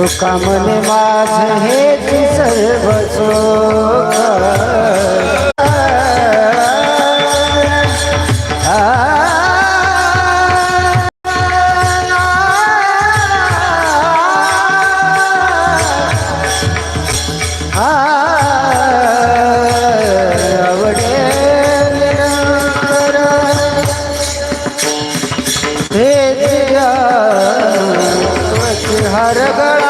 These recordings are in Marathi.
तुका म्हणे माझ हे सर्व सुख आवडे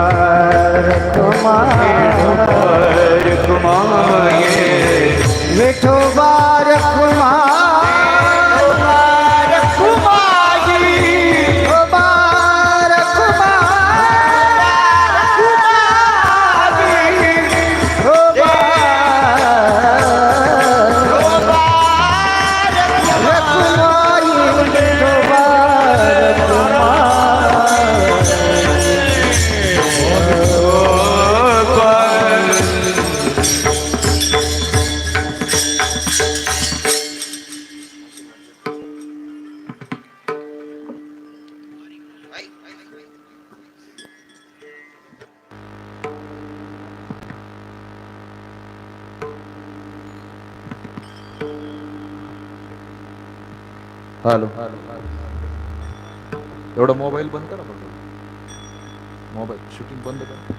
विठोबार कुमार मुबारक माये এখন हॅलो. एवढा मोबाईल बंद करा बघ मोबाईल शूटिंग बंद करा.